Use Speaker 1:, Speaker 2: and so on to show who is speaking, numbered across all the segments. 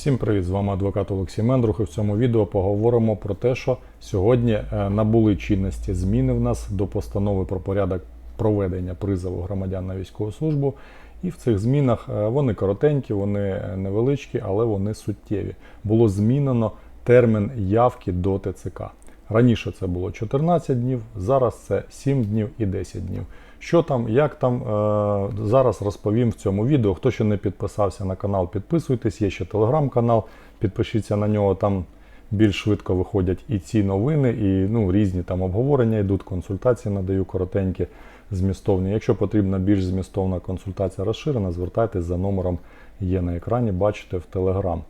Speaker 1: Всім привіт! З вами адвокат Олексій Мендрух. І в цьому відео поговоримо про те, що сьогодні е, набули чинності зміни в нас до постанови про порядок проведення призову громадян на військову службу. І в цих змінах е, вони коротенькі, вони е, невеличкі, але вони суттєві. Було змінено термін явки до ТЦК. Раніше це було 14 днів, зараз це 7 днів і 10 днів. Що там, як там, е, зараз розповім в цьому відео. Хто ще не підписався на канал, підписуйтесь. Є ще телеграм-канал, підпишіться на нього. Там більш швидко виходять і ці новини, і ну, різні там обговорення йдуть, консультації надаю коротенькі, змістовні. Якщо потрібна більш змістовна консультація розширена, звертайтесь за номером, є на екрані, бачите в телеграм.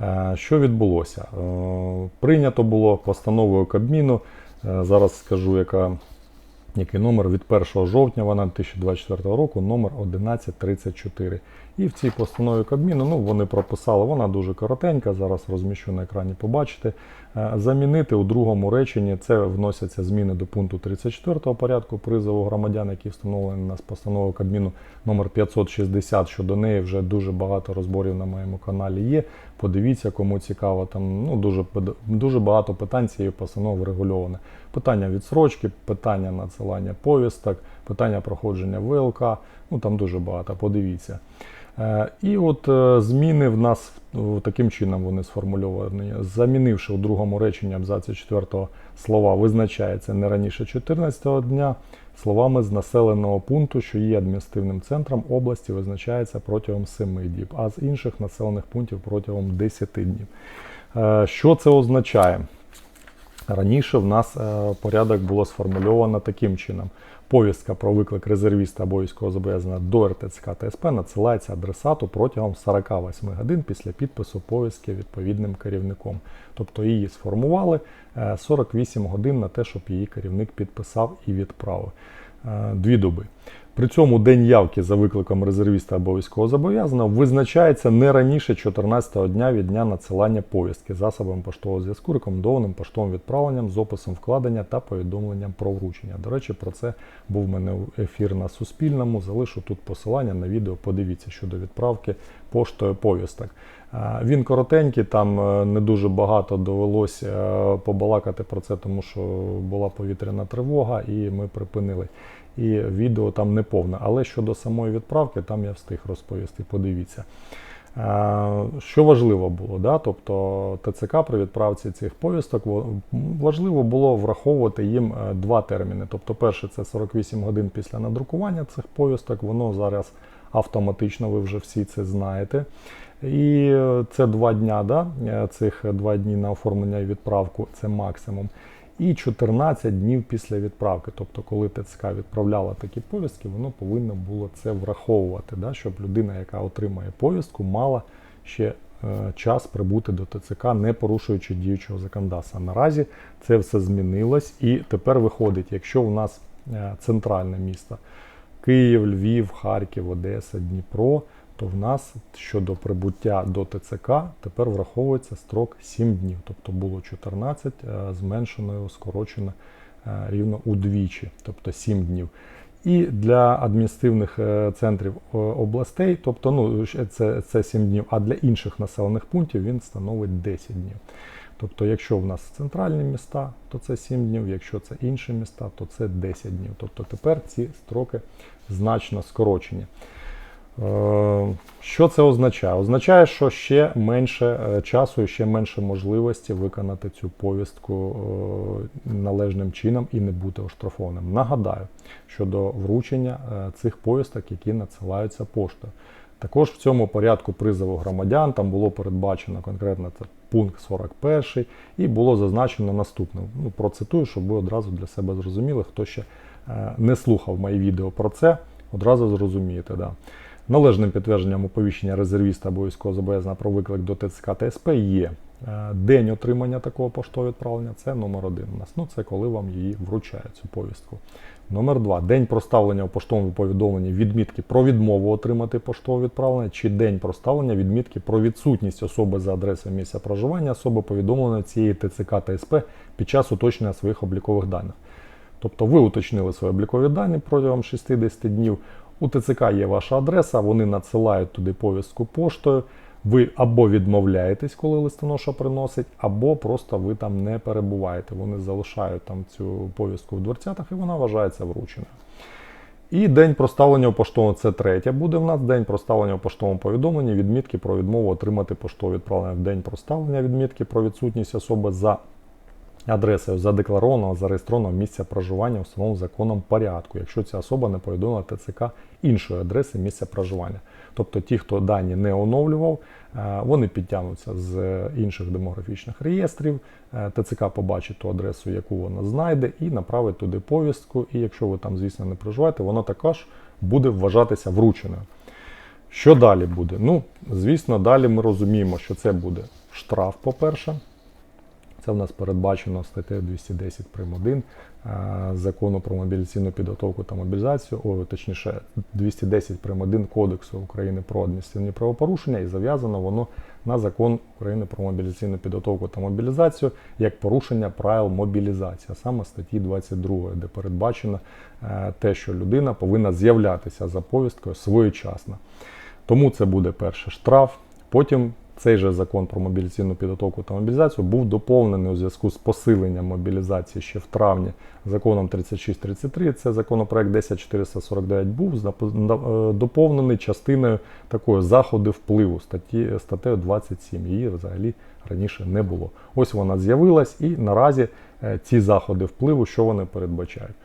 Speaker 1: Е, Що відбулося? Е, Прийнято було постановою Кабміну. Зараз скажу, яка, який номер від 1 жовтня вона 2024 року, номер 1134. І в цій постанові Кабміну ну, вони прописали, вона дуже коротенька, зараз розміщу на екрані, побачите. Е, Замінити у другому реченні це вносяться зміни до пункту 34 порядку призову громадян, які встановлені на постанову Кабміну номер 560. Щодо неї вже дуже багато розборів на моєму каналі є. Подивіться, кому цікаво. Там ну дуже дуже багато питань цієї постанови врегульоване. Питання відсрочки, питання надсилання повісток, питання проходження ВЛК. Ну там дуже багато. Подивіться. Е, І от е, зміни в нас таким чином вони сформульовані. Замінивши у другому реченні абзаці 4 слова визначається не раніше 14 дня, словами з населеного пункту, що є адміністративним центром області, визначається протягом 7 діб, а з інших населених пунктів протягом 10 днів. Е, Що це означає? Раніше в нас е, порядок було сформульовано таким чином. Повістка про виклик резервіста або військовозобов'язаного до РТЦК та СП надсилається адресату протягом 48 годин після підпису повістки відповідним керівником. Тобто її сформували е, 48 годин на те, щоб її керівник підписав і відправив. Е, Дві доби. При цьому день явки за викликом резервіста або військовозобов'язаного визначається не раніше 14-го дня від дня надсилання повістки засобом поштового зв'язку, рекомендованим поштовим відправленням з описом вкладення та повідомленням про вручення. До речі, про це був в мене ефір на Суспільному. Залишу тут посилання на відео. Подивіться щодо відправки поштою повісток. Е, Він коротенький, там е, не дуже багато довелося е, побалакати про це, тому що була повітряна тривога, і ми припинили. І відео там не повне. Але щодо самої відправки, там я встиг розповісти. Подивіться. Що важливо було, да? тобто ТЦК при відправці цих повісток важливо було враховувати їм два терміни. Тобто, перше це 48 годин після надрукування цих повісток, воно зараз автоматично, ви вже всі це знаєте. І е, це два дня, да? е, цих два дні на оформлення і відправку це максимум. І 14 днів після відправки. Тобто, коли ТЦК відправляла такі повістки, воно повинно було це враховувати, да? щоб людина, яка отримає повістку, мала ще е, час прибути до ТЦК, не порушуючи діючого законодавства. Наразі це все змінилось, і тепер виходить, якщо у нас е, центральне місто Київ, Львів, Харків, Одеса, Дніпро, то в нас щодо прибуття до ТЦК тепер враховується строк 7 днів. Тобто було 14, е, зменшено, скорочено е, рівно удвічі, тобто 7 днів. І для адміністративних е, центрів областей, тобто ну, це, це 7 днів, а для інших населених пунктів він становить 10 днів. Тобто, якщо в нас центральні міста, то це 7 днів, якщо це інші міста, то це 10 днів. Тобто тепер ці строки значно скорочені. Е, Що це означає? Означає, що ще менше е, часу і ще менше можливості виконати цю повістку е, належним чином і не бути оштрафованим. Нагадаю, щодо вручення цих повісток, які надсилаються поштою. Також в цьому порядку призову громадян там було передбачено конкретно пункт 41 і було зазначено наступне. Ну, процитую, щоб ви одразу для себе зрозуміли, хто ще е, не слухав мої відео про це, одразу зрозумієте. Да. Належним підтвердженням оповіщення резервіста або зобов'язання про виклик до ТЦК та СП є день отримання такого поштового відправлення. Це номер один у нас. Ну, це коли вам її вручають цю повістку. Номер два день проставлення у поштовому повідомленні відмітки про відмову отримати поштове відправлення, чи день проставлення відмітки про відсутність особи за адресою місця проживання, особи повідомленої цієї ТЦК та СП під час уточнення своїх облікових даних. Тобто ви уточнили свої облікові дані протягом 60 днів. У ТЦК є ваша адреса, вони надсилають туди повістку поштою. Ви або відмовляєтесь, коли листоноша приносить, або просто ви там не перебуваєте. Вони залишають там цю повістку в дверцятах і вона вважається врученою. І день проставлення у поштовому це третє буде в нас день проставлення у поштовому повідомленні, відмітки про відмову отримати поштове відправлення в день проставлення відмітки про відсутність особи за адресою задекларованого, зареєстрованого місця проживання встановленому законом порядку, якщо ця особа не повідомила ТЦК іншої адреси місця проживання. Тобто ті, хто дані не оновлював, е, вони підтягнуться з інших демографічних реєстрів. Е, ТЦК побачить ту адресу, яку вона знайде, і направить туди повістку. І якщо ви там, звісно, не проживаєте, воно також буде вважатися врученою. Що далі буде? Ну, звісно, далі ми розуміємо, що це буде штраф, по-перше. Це в нас передбачено статтею 210 прим. 1 е, закону про мобілізаційну підготовку та мобілізацію, о, точніше, 210 прим. 1 Кодексу України про адміністративні правопорушення, і зав'язано воно на закон України про мобілізаційну підготовку та мобілізацію як порушення правил мобілізації, а саме статті 22, де передбачено е, те, що людина повинна з'являтися за повісткою своєчасно. Тому це буде перше штраф. Потім цей же закон про мобілізаційну підготовку та мобілізацію був доповнений у зв'язку з посиленням мобілізації ще в травні законом 3633. Це законопроект 10449 був е, доповнений частиною такої заходи впливу статті статтею 27. Її взагалі раніше не було. Ось вона з'явилась, і наразі е, ці заходи впливу, що вони передбачають.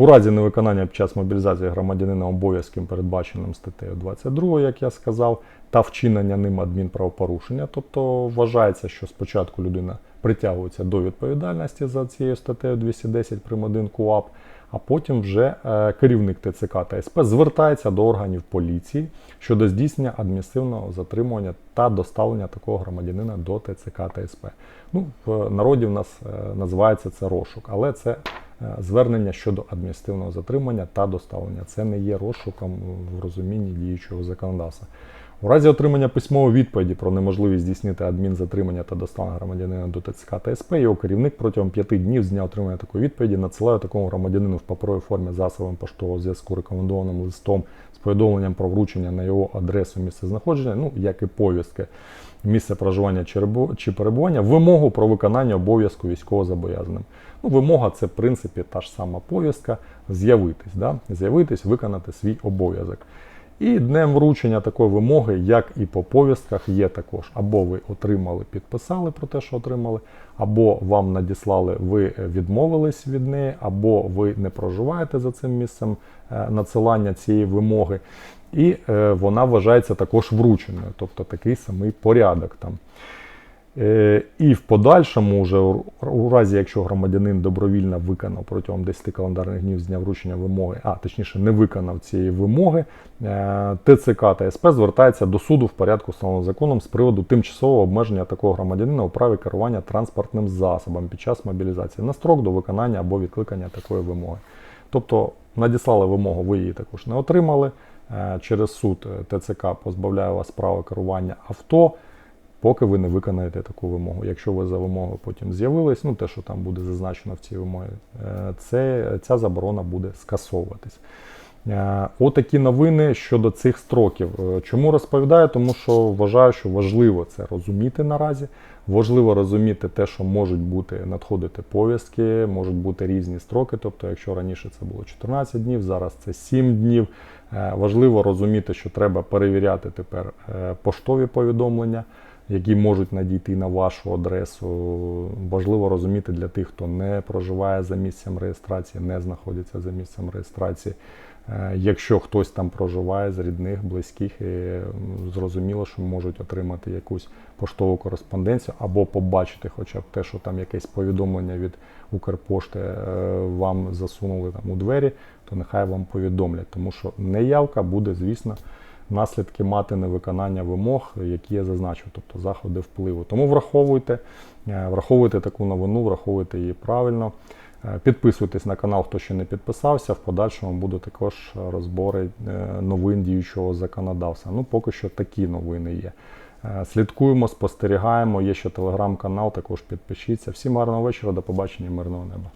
Speaker 1: У разі невиконання під час мобілізації громадянина обов'язком, передбаченим статтею 22, як я сказав, та вчинення ним адмінправопорушення, тобто вважається, що спочатку людина притягується до відповідальності за цією статтею 210 прим. 1 КУАП, а потім вже е, керівник ТЦК та СП звертається до органів поліції щодо здійснення адміністративного затримування та доставлення такого громадянина до ТЦК та СП. Ну, в народі в нас е, називається це розшук, але це звернення щодо адміністративного затримання та доставлення. Це не є розшуком в розумінні діючого законодавства. У разі отримання письмової відповіді про неможливість здійснити адмінзатримання та доставлення громадянина до ТЦК та СП, його керівник протягом п'яти днів з дня отримання такої відповіді надсилає такому громадянину в паперовій формі засобом поштового зв'язку рекомендованим листом з повідомленням про вручення на його адресу місце знаходження, ну як і повістки місце проживання чи чи перебування, вимогу про виконання обов'язку військовозобов'язаним. Ну, вимога це в принципі та ж сама повістка з'явитись, да? з'явитись, виконати свій обов'язок. І днем вручення такої вимоги, як і по повістках, є також. Або ви отримали, підписали про те, що отримали, або вам надіслали, ви відмовились від неї, або ви не проживаєте за цим місцем е, надсилання цієї вимоги. І е, вона вважається також врученою, тобто такий самий порядок там. Е, І в подальшому, вже у- разі, якщо громадянин добровільно виконав протягом 10 календарних днів з дня вручення вимоги, а точніше не виконав цієї вимоги, е, ТЦК та СП звертається до суду в порядку встановленого законом з приводу тимчасового обмеження такого громадянина у праві керування транспортним засобом під час мобілізації на строк до виконання або відкликання такої вимоги. Тобто надіслали вимогу, ви її також не отримали. Е, Через суд ТЦК позбавляє вас права керування авто поки ви не виконаєте таку вимогу. Якщо ви за вимогою потім з'явились, ну те, що там буде зазначено в цій вимогі, е, це, ця заборона буде скасовуватись. Е, Отакі новини щодо цих строків. Е, Чому розповідаю? Тому що вважаю, що важливо це розуміти наразі. Важливо розуміти те, що можуть бути надходити повістки, можуть бути різні строки. Тобто, якщо раніше це було 14 днів, зараз це 7 днів. Важливо розуміти, що треба перевіряти тепер поштові повідомлення які можуть надійти на вашу адресу. Важливо розуміти для тих, хто не проживає за місцем реєстрації, не знаходиться за місцем реєстрації. Е, Якщо хтось там проживає з рідних, близьких, і зрозуміло, що можуть отримати якусь поштову кореспонденцію або побачити хоча б те, що там якесь повідомлення від Укрпошти е, вам засунули там у двері, то нехай вам повідомлять, тому що неявка буде, звісно, наслідки мати невиконання вимог, які я зазначив, тобто заходи впливу. Тому враховуйте, е, враховуйте таку новину, враховуйте її правильно. Е, Підписуйтесь на канал, хто ще не підписався. В подальшому будуть також розбори е, новин діючого законодавства. Ну, поки що такі новини є. Слідкуємо, спостерігаємо. Є ще телеграм-канал, також підпишіться. Всім гарного вечора, до побачення, мирного неба.